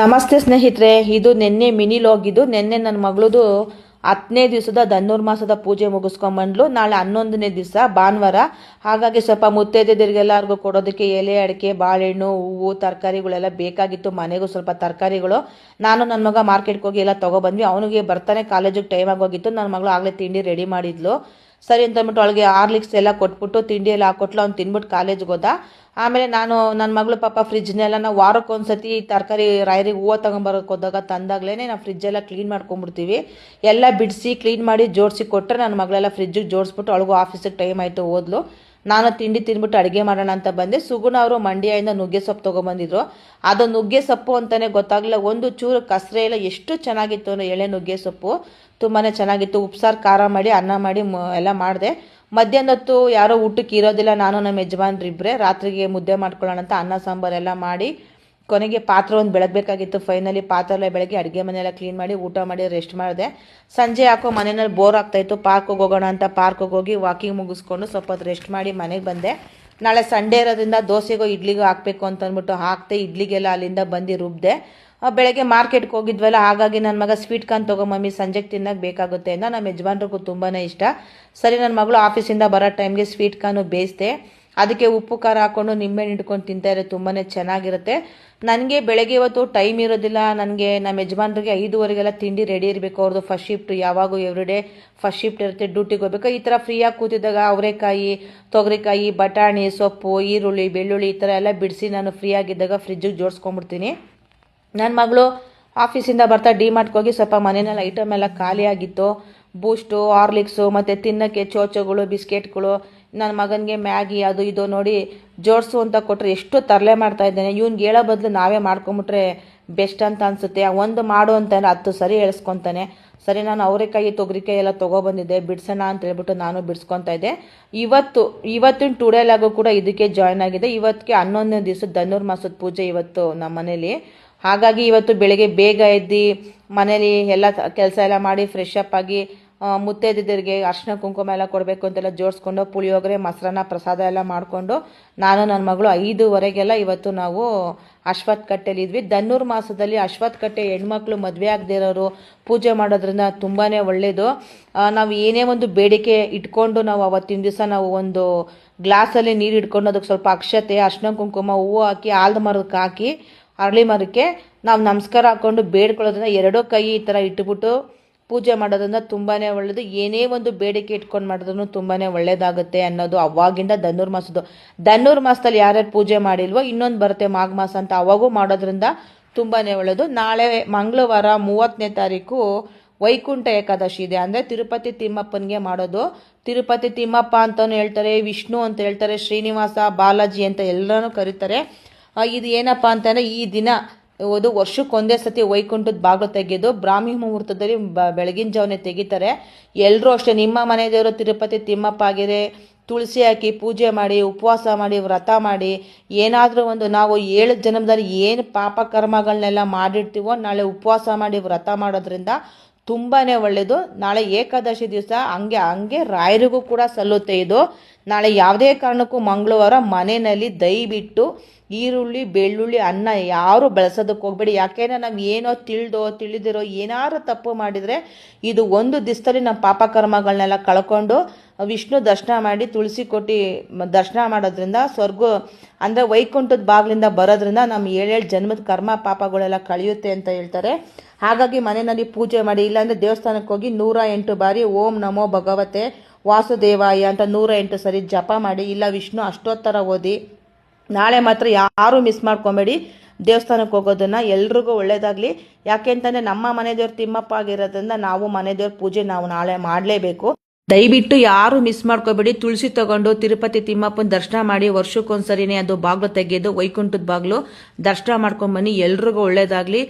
ನಮಸ್ತೆ ಸ್ನೇಹಿತರೆ, ಇದು ನಿನ್ನೆ ಮಿನಿ ಹೋಗಿದ್ದು ನಿನ್ನೆ ನನ್ನ ಮಗಳದು ಹತ್ತನೇ ದಿವಸದ ಧನುರ್ಮಾಸದ ಮಾಸದ ಪೂಜೆ ಮುಗಿಸ್ಕೊಂಬಂದ್ಲು. ನಾಳೆ ಹನ್ನೊಂದನೇ ದಿವಸ, ಭಾನುವಾರ. ಹಾಗಾಗಿ ಸ್ವಲ್ಪ ಮುತ್ತೈದೆದಿರಿಗೆಲ್ಲರಿಗೂ ಕೊಡೋದಕ್ಕೆ ಎಲೆ, ಅಡಿಕೆ, ಬಾಳೆಹಣ್ಣು, ಹೂವು, ತರಕಾರಿಗಳೆಲ್ಲ ಬೇಕಾಗಿತ್ತು. ಮನೆಗೂ ಸ್ವಲ್ಪ ತರಕಾರಿಗಳು. ನಾನು ನನ್ನ ಮಗ ಮಾರ್ಕೆಟ್ಗೆ ಹೋಗಿ ಎಲ್ಲ ತೊಗೊಬಂದ್ವಿ. ಅವನಿಗೆ ಬರ್ತಾನೆ ಕಾಲೇಜಿಗೆ ಟೈಮ್ ಆಗೋಗಿತ್ತು ನನ್ನ ಮಗಳು ಆಗಲೇ ತಿಂಡಿ ರೆಡಿ ಮಾಡಿದ್ಲು. ಸರಿ ಅಂತ ಅಂದ್ಬಿಟ್ಟು ಅವಳಿಗೆ ಆರ್ಲಿಕ್ಸ್ ಎಲ್ಲ ಕೊಟ್ಬಿಟ್ಟು ತಿಂಡಿ ಎಲ್ಲ ಹಾಕೊಟ್ಲು, ಅವ್ನು ತಿನ್ಬಿಟ್ಟು ಕಾಲೇಜ್ಗೆ ಹೋದ. ಆಮೇಲೆ ನಾನು ನನ್ನ ಮಗಳು ಪಾಪ ಫ್ರಿಜ್ನೆಲ್ಲ ನಾವು ವಾರಕ್ಕೆ ತರಕಾರಿ, ರಾಯರಿಗೆ ಹೂವು ತಗೊಂಬರೋಕೆ ಹೋದಾಗ ತಂದಾಗಲೇ ನಾವು ಫ್ರಿಜ್ಜೆಲ್ಲ ಕ್ಲೀನ್ ಮಾಡ್ಕೊಂಬಿಡ್ತೀವಿ ಎಲ್ಲ ಬಿಡಿಸಿ ಕ್ಲೀನ್ ಮಾಡಿ ಜೋಡಿಸಿ ಕೊಟ್ಟರೆ ನನ್ನ ಮಗಳೆಲ್ಲ ಫ್ರಿಜ್ಜಿಗೆ ಜೋಡಿಸ್ಬಿಟ್ಟು ಅವಳಿಗೂ ಆಫೀಸಿಗೆ ಟೈಮ್ ಆಯಿತು ಓದ್ಲು ನಾನು ತಿಂಡಿ ತಿಂದ್ಬಿಟ್ಟು ಅಡುಗೆ ಮಾಡೋಣ ಅಂತ ಬಂದೆ. ಸುಗುಣ ಅವರು ಮಂಡ್ಯದಿಂದ ನುಗ್ಗೆ ಸೊಪ್ಪು ತೊಗೊಂಬಂದಿದ್ರು ಅದು ನುಗ್ಗೆ ಸೊಪ್ಪು ಅಂತಲೇ ಗೊತ್ತಾಗಲಿಲ್ಲ. ಒಂದು ಚೂರು ಕಸರೆ ಎಲ್ಲ ಎಷ್ಟು ಚೆನ್ನಾಗಿತ್ತು ಅಂದರೆ ಎಳೆ ನುಗ್ಗೆ ಸೊಪ್ಪು. ತುಂಬಾ ಚೆನ್ನಾಗಿತ್ತು. ಉಪ್ಸಾರು, ಖಾರ ಮಾಡಿ, ಅನ್ನ ಮಾಡಿ ಎಲ್ಲ ಮಾಡಿದೆ. ಮಧ್ಯಾಹ್ನ ಹೊತ್ತು ಯಾರೋ ಊಟಕ್ಕೆ ಇರೋದಿಲ್ಲ. ನಾನು ನಮ್ಮ ಯಜಮಾನ್ರಿಬ್ಬರೇ ರಾತ್ರಿಗೆ ಮುದ್ದೆ ಮಾಡ್ಕೊಳ್ಳೋಣ ಅಂತ ಅನ್ನ, ಸಾಂಬಾರೆಲ್ಲ ಮಾಡಿ ಕೊನೆಗೆ ಪಾತ್ರೆ ಒಂದು ಬೆಳಗ್ಬೇಕಾಗಿತ್ತು. ಫೈನಲಿ ಪಾತ್ರ ಎಲ್ಲ ಬೆಳಗ್ಗೆ ಅಡುಗೆ ಮನೆಯೆಲ್ಲ ಕ್ಲೀನ್ ಮಾಡಿ ಊಟ ಮಾಡಿ ರೆಸ್ಟ್ ಮಾಡಿದೆ. ಸಂಜೆ ಯಾಕೋ ಮನೆಯಲ್ಲಿ ಬೋರ್ ಆಗ್ತಾಯಿತ್ತು ಪಾರ್ಕಿಗೆ ಹೋಗೋಣ ಅಂತ ಪಾರ್ಕಿಗೆ ಹೋಗಿ ವಾಕಿಂಗ್ ಮುಗಿಸ್ಕೊಂಡು ಸ್ವಲ್ಪ ಹೊತ್ತು ರೆಸ್ಟ್ ಮಾಡಿ ಮನೆಗೆ ಬಂದೆ. ನಾಳೆ ಸಂಡೇ ಇರೋದ್ರಿಂದ ದೋಸೆಗೋ ಇಡ್ಲಿಗೋ ಹಾಕಬೇಕು ಅಂತ ಅಂದ್ಬಿಟ್ಟು ಹಾಕ್ತೆ ಇಡ್ಲಿಗೆಲ್ಲ ಅಲ್ಲಿಂದ ಬಂದು ರುಬ್ಬಿದೆ ಬೆಳಗ್ಗೆ ಮಾರ್ಕೆಟ್ಗೆ ಹೋಗಿದ್ವಲ್ಲ, ಹಾಗಾಗಿ ನನ್ನ ಮಗ ಸ್ವೀಟ್ ಕಾರ್ನ್ ತಗೋ ಮಮ್ಮಿ ಸಂಜೆಗೆ ತಿನ್ನಕ್ಕೆ ಬೇಕಾಗುತ್ತೆ ಅಂತ. ನಮ್ಮ ಯಜಮಾನ್ರಿಗೂ ತುಂಬಾ ಇಷ್ಟ. ಸರಿ ನನ್ನ ಮಗಳು ಆಫೀಸಿಂದ ಬರೋ ಟೈಮ್ಗೆ ಸ್ವೀಟ್ ಕಾರ್ನು ಬೇಯಿಸ್ದೆ. ಅದಕ್ಕೆ ಉಪ್ಪು ಖಾರ ಹಾಕ್ಕೊಂಡು ನಿಂಬೆಹಣ್ಣು ಇಟ್ಕೊಂಡು ತಿಂತಾ ಇದ್ರೆ ತುಂಬಾ ಚೆನ್ನಾಗಿರುತ್ತೆ. ನನಗೆ ಬೆಳಗ್ಗೆ ಇವತ್ತು ಟೈಮ್ ಇರೋದಿಲ್ಲ. ನನಗೆ ನಮ್ಮ ಯಜಮಾನ್ರಿಗೆ ಐದುವರೆಗೆಲ್ಲ ತಿಂಡಿ ರೆಡಿ ಇರಬೇಕು. ಅವ್ರದ್ದು ಫಸ್ಟ್ ಶಿಫ್ಟ್ ಯಾವಾಗೂ ಎವ್ರಿಡೇ ಫಸ್ಟ್ ಶಿಫ್ಟ್ ಇರುತ್ತೆ. ಡ್ಯೂಟಿಗೆ ಹೋಗ್ಬೇಕು. ಈ ಥರ ಫ್ರೀಯಾಗಿ ಕೂತಿದ್ದಾಗ ಅವರೆಕಾಯಿ, ತೊಗರಿಕಾಯಿ, ಬಟಾಣಿ, ಸೊಪ್ಪು, ಈರುಳ್ಳಿ, ಬೆಳ್ಳುಳ್ಳಿ ಈ ಥರ ಎಲ್ಲ ಬಿಡಿಸಿ ನಾನು ಫ್ರೀಯಾಗಿದ್ದಾಗ ಫ್ರಿಜ್ಜಿಗೆ ಜೋಡಿಸ್ಕೊಂಡ್ಬಿಡ್ತೀನಿ. ನನ್ನ ಮಗಳು ಆಫೀಸಿಂದ ಬರ್ತಾ ಡಿ ಹೋಗಿ ಸ್ವಲ್ಪ ಮನೆಯಲ್ಲಿ ಐಟಮ್ ಎಲ್ಲ ಖಾಲಿಯಾಗಿತ್ತು. ಬೂಸ್ಟು, ಹಾರ್ಲಿಕ್ಸು, ಮತ್ತು ತಿನ್ನೋಕ್ಕೆ ಚೋಚೋಗಳು, ಬಿಸ್ಕೆಟ್ಗಳು ನನ್ನ ಮಗನಿಗೆ ಮ್ಯಾಗಿ, ಅದು ಇದು ನೋಡಿ ಜೋಡಿಸು ಅಂತ ಕೊಟ್ಟರೆ ಎಷ್ಟು ತರಲೆ ಮಾಡ್ತಾ ಇದ್ದಾನೆ. ಇವ್ನಿಗೆ ಹೇಳೋ ಬದಲು ನಾವೇ ಮಾಡ್ಕೊಂಬಿಟ್ರೆ ಬೆಸ್ಟ್ ಅಂತ ಅನಿಸುತ್ತೆ. ಒಂದು ಮಾಡು ಅಂತಂದರೆ ಹತ್ತು ಸರಿ ಹೇಳ್ಸ್ಕೊತಾನೆ. ಸರಿ, ನಾನು ಅವರೆಕಾಯಿ ತೊಗರಿಕಾಯಿ ಎಲ್ಲ ತೊಗೊಬಂದಿದ್ದೆ ಬಿಡ್ಸೋಣ ಅಂತ ಹೇಳ್ಬಿಟ್ಟು ನಾನು ಬಿಡಿಸ್ಕೊತಾ ಇದ್ದೆ. ಇವತ್ತು, ಇವತ್ತಿನ ಟುಡೇಲಾಗೂ ಕೂಡ ಇದಕ್ಕೆ ಜಾಯ್ನ್ ಆಗಿದೆ ಇವತ್ತಿಗೆ ಹನ್ನೊಂದನೇ ದಿವಸ ಧನುರ್ ಮಾಸದ ಪೂಜೆ ಇವತ್ತು ನಮ್ಮ ಮನೇಲಿ. ಹಾಗಾಗಿ ಇವತ್ತು ಬೆಳಗ್ಗೆ ಬೇಗ ಎದ್ದು ಮನೇಲಿ ಎಲ್ಲ ಕೆಲಸ ಎಲ್ಲ ಮಾಡಿ ಫ್ರೆಶ್ ಅಪ್ ಆಗಿ ಆ, ಮುತ್ತೈದೆಯರಿಗೆ ಅರ್ಶಿನ ಕುಂಕುಮ ಎಲ್ಲ ಕೊಡಬೇಕು ಅಂತೆಲ್ಲ ಜೋಡಿಸ್ಕೊಂಡು ಪುಳಿಯೋಗರೆ ಮೊಸರನ್ನ ಪ್ರಸಾದ ಎಲ್ಲ ಮಾಡಿಕೊಂಡು ನಾನು ನನ್ನ ಮಗಳು ಐದುವರೆಗೆಲ್ಲ ಇವತ್ತು ನಾವು ಅಶ್ವತ್ ಕಟ್ಟೆಯಲ್ಲಿ ಇದ್ವಿ. ಧನ್ನೂರ್ ಮಾಸದಲ್ಲಿ ಅಶ್ವತ್ ಕಟ್ಟೆ ಹೆಣ್ಮಕ್ಳು ಮದುವೆ ಆಗದೇ ಇರೋರು ಪೂಜೆ ಮಾಡೋದ್ರಿಂದ ತುಂಬಾ ಒಳ್ಳೆಯದು ನಾವು ಏನೇ ಒಂದು ಬೇಡಿಕೆ ಇಟ್ಕೊಂಡು ನಾವು ಅವತ್ತಿನ ದಿವಸ ನಾವು ಒಂದು ಗ್ಲಾಸಲ್ಲಿ ನೀರು ಇಟ್ಕೊಂಡು ಅದಕ್ಕೆ ಸ್ವಲ್ಪ ಅಕ್ಷತೆ ಅರ್ಶಿನ ಕುಂಕುಮ ಹೂವು ಹಾಕಿ ಆಲ್ದ ಮರಕ್ಕೆ ಹಾಕಿ ಅರಳಿ ಮರಕ್ಕೆ ನಾವು ನಮಸ್ಕಾರ ಹಾಕ್ಕೊಂಡು ಬೇಡ್ಕೊಳ್ಳೋದನ್ನ ಎರಡೂ ಕೈ ಈ ಥರ ಇಟ್ಬಿಟ್ಟು ಪೂಜೆ ಮಾಡೋದ್ರಿಂದ ತುಂಬಾ ಒಳ್ಳೆಯದು ಏನೇ ಒಂದು ಬೇಡಿಕೆ ಇಟ್ಕೊಂಡು ಮಾಡಿದ್ರು ತುಂಬಾ ಒಳ್ಳೇದಾಗುತ್ತೆ ಅನ್ನೋದು ಅವಾಗಿಂದ ಧನುರ್ ಮಾಸದ್ದು. ಧನುರ್ ಮಾಸದಲ್ಲಿ ಯಾರ್ಯಾರು ಪೂಜೆ ಮಾಡಿಲ್ವೋ, ಇನ್ನೊಂದು ಬರುತ್ತೆ ಮಾಘ ಮಾಸ ಅಂತ ಅವಾಗೂ ಮಾಡೋದ್ರಿಂದ ತುಂಬಾ ಒಳ್ಳೆಯದು ನಾಳೆ ಮಂಗಳವಾರ ಮೂವತ್ತನೇ ತಾರೀಕು ವೈಕುಂಠ ಏಕಾದಶಿ ಇದೆ. ಅಂದರೆ ತಿರುಪತಿ ತಿಮ್ಮಪ್ಪನಿಗೆ ಮಾಡೋದು. ತಿರುಪತಿ ತಿಮ್ಮಪ್ಪ ಅಂತಲೂ ಹೇಳ್ತಾರೆ, ವಿಷ್ಣು ಅಂತ ಹೇಳ್ತಾರೆ, ಶ್ರೀನಿವಾಸ, ಬಾಲಾಜಿ ಅಂತ ಎಲ್ಲರೂ ಕರೀತಾರೆ. ಇದು ಏನಪ್ಪ ಅಂತಂದರೆ ಈ ದಿನ ಅದು ವರ್ಷಕ್ಕೊಂದೇ ಸತಿ ವೈಕುಂಠದ ಬಾಗಿಲು ತೆಗೆದು ಬ್ರಾಹ್ಮಿ ಮುಹೂರ್ತದಲ್ಲಿ ಬ, ಬೆಳಗಿನ ಜಾವನೆ ತೆಗಿತಾರೆ. ಎಲ್ಲರೂ ಅಷ್ಟೇ ನಿಮ್ಮ ಮನೆ ದೇವರು ತಿರುಪತಿ ತಿಮ್ಮಪ್ಪ ಆಗಿದೆ ತುಳಸಿ ಹಾಕಿ ಪೂಜೆ ಮಾಡಿ, ಉಪವಾಸ ಮಾಡಿ, ವ್ರತ ಮಾಡಿ, ಏನಾದರೂ ಒಂದು ನಾವು ಏಳು ಜನ್ಮದಲ್ಲಿ ಏನು ಪಾಪ ಕರ್ಮಗಳನ್ನೆಲ್ಲ ಮಾಡಿರ್ತೀವೋ ನಾಳೆ ಉಪವಾಸ ಮಾಡಿ ವ್ರತ ಮಾಡೋದ್ರಿಂದ ತುಂಬಾ ಒಳ್ಳೆಯದು ನಾಳೆ ಏಕಾದಶಿ ದಿವಸ ಹಂಗೆ ಹಂಗೆ ರಾಯರಿಗೂ ಕೂಡ ಸಲ್ಲುತ್ತೆ ಇದು. ನಾಳೆ ಯಾವುದೇ ಕಾರಣಕ್ಕೂ ಮಂಗಳವಾರ ಮನೆಯಲ್ಲಿ ದಯವಿಟ್ಟು ಈರುಳ್ಳಿ, ಬೆಳ್ಳುಳ್ಳಿ, ಅನ್ನ ಯಾರು ಬಳಸೋದಕ್ಕೆ ಹೋಗ್ಬೇಡಿ. ಯಾಕೆಂದರೆ ನಾವು ಏನೋ ತಿಳಿದೋ, ತಿಳಿದಿರೋ ಏನಾರು ತಪ್ಪು ಮಾಡಿದರೆ ಇದು ಒಂದು ದಿವಸದಲ್ಲಿ ನಮ್ಮ ಪಾಪಕರ್ಮಗಳನ್ನೆಲ್ಲ ಕಳ್ಕೊಂಡು ವಿಷ್ಣು ದರ್ಶನ ಮಾಡಿ ತುಳಸಿ ಕೊಟ್ಟು ದರ್ಶನ ಮಾಡೋದ್ರಿಂದ ಸ್ವರ್ಗ, ಅಂದರೆ ವೈಕುಂಠದ ಬಾಗಿಲಿಂದ ಬರೋದ್ರಿಂದ ನಮ್ಮ ಏಳೇಳು ಜನ್ಮದ ಕರ್ಮ ಪಾಪಗಳೆಲ್ಲ ಕಳೆಯುತ್ತೆ ಅಂತ ಹೇಳ್ತಾರೆ. ಹಾಗಾಗಿ ಮನೆಯಲ್ಲಿ ಪೂಜೆ ಮಾಡಿ, ಇಲ್ಲಾಂದರೆ ದೇವಸ್ಥಾನಕ್ಕೆ ಹೋಗಿ ನೂರ ಎಂಟು ಬಾರಿ ಓಂ ನಮೋ ಭಗವತೆ, ವಾಸುದೇವಾಯ ಅಂತ ನೂರ ಎಂಟು ಸರಿ ಜಪ ಮಾಡಿ, ಇಲ್ಲ ವಿಷ್ಣು ಅಷ್ಟೋತ್ತರ ಓದಿ, ನಾಳೆ ಮಾತ್ರ ಯಾರೂ ಮಿಸ್ ಮಾಡ್ಕೊಬೇಡಿ, ದೇವಸ್ಥಾನಕ್ಕೆ ಹೋಗೋದನ್ನು ಎಲ್ರಿಗೂ ಒಳ್ಳೇದಾಗಲಿ. ಯಾಕೆ ಅಂತಂದರೆ ನಮ್ಮ ಮನೆ ದೇವ್ರ ತಿಮ್ಮಪ್ಪ ಆಗಿರೋದ್ರಿಂದ ನಾವು ಮನೆ ದೇವ್ರ ಪೂಜೆ ನಾವು ನಾಳೆ ಮಾಡಲೇಬೇಕು. ದಯವಿಟ್ಟು ಯಾರು ಮಿಸ್ ಮಾಡ್ಕೋಬೇಡಿ. ತುಳಸಿ ತಗೊಂಡು ತಿರುಪತಿ ತಿಮ್ಮಪ್ಪನ ದರ್ಶನ ಮಾಡಿ ವರ್ಷಕ್ಕೊಂದ್ಸರಿನೇ ಅದು ಬಾಗ್ಲು ತೆಗೆದು ವೈಕುಂಠದ ಬಾಗ್ಲು ದರ್ಶನ ಮಾಡ್ಕೊಂಬನ್ನಿ ಎಲ್ರಿಗೂ ಒಳ್ಳೇದಾಗಲಿ.